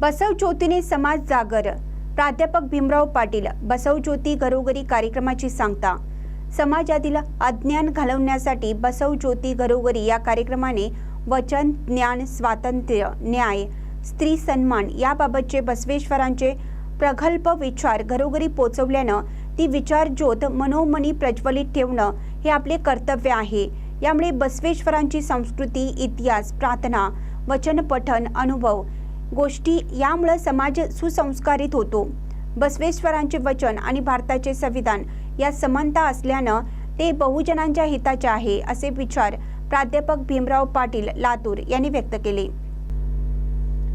बसव ज्योतीने समाज जागर. प्राध्यापक भीमराव पाटील बसव ज्योती घरोघरी कार्यक्रमाची सांगता. समाजातील अज्ञान घालवण्यासाठी बसव ज्योती घरोघरी या कार्यक्रमाने वचन ज्ञान स्वातंत्र्य न्याय स्त्री सन्मान याबाबतचे बसवेश्वरांचे प्रगल्भ विचार घरोघरी पोचवल्यानं ती विचार ज्योत मनोमनी प्रज्वलित ठेवणं हे आपले कर्तव्य आहे. यामुळे बसवेश्वरांची संस्कृती इतिहास प्रार्थना वचन पठन अनुभव गोष्टी यामुळं समाज सुसंस्कारित होतो. बसवेश्वरांचे वचन आणि भारताचे संविधान या समानता असल्यानं ते बहुजनांच्या हिताचे आहे असे विचार प्राध्यापक भीमराव पाटील लातूर यांनी व्यक्त केले.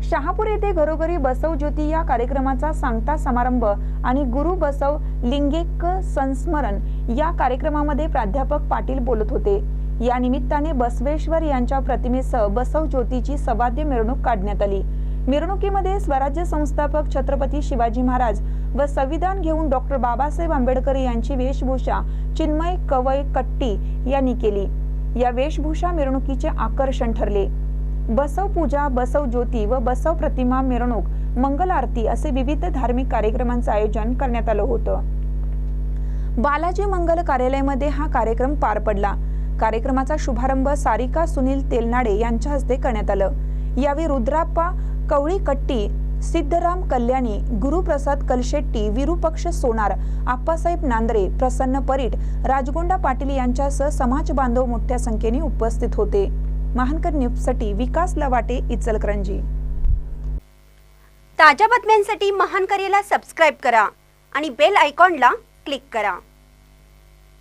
शहापूर येथे घरोघरी बसव ज्योती या कार्यक्रमाचा सांगता समारंभ आणि गुरु बसव लिंगेक संस्मरण या कार्यक्रमामध्ये प्राध्यापक पाटील बोलत होते. या निमित्ताने बसवेश्वर यांच्या प्रतिमेसह बसव ज्योतीची सवाद्य मिरवणूक काढण्यात आली. मिरवणुकीमध्ये स्वराज्य संस्थापक छत्रपती शिवाजी महाराज व संविधान घेऊन डॉक्टर बाबासाहेब आंबेडकर यांची वेशभूषा चिन्मय कवय कट्टी यांनी केली. या वेशभूषा मिरवणुकीचे आकर्षण ठरले. बसव पूजा बसव ज्योती व बसव प्रतिमा मिरवणूक मंगल आरती असे विविध धार्मिक कार्यक्रमांचं आयोजन करण्यात आलं होतं. बालाजी मंगल कार्यालयामध्ये हा कार्यक्रम पार पडला. कार्यक्रमाचा शुभारंभ सारिका सुनील तेलनाडे यांच्या हस्ते करण्यात आलं. यावेळी रुद्राप्पा कवळी कट्टी सिद्धराम कल्याणी गुरुप्रसाद कलशेट्टी विरुपक्ष सोनार आप्पासाहेब नांदरे प्रसन्न परीट राजगोंडा पाटील यांच्यासह समाज बांधव मोठ्या संख्येने उपस्थित होते. महानकर न्यूजसाठी विकास लवाटे इचलकरंजी. ताज्या बातम्यांसाठी महानकरेला सबस्क्राईब करा आणि बेल आयकॉनला क्लिक करा.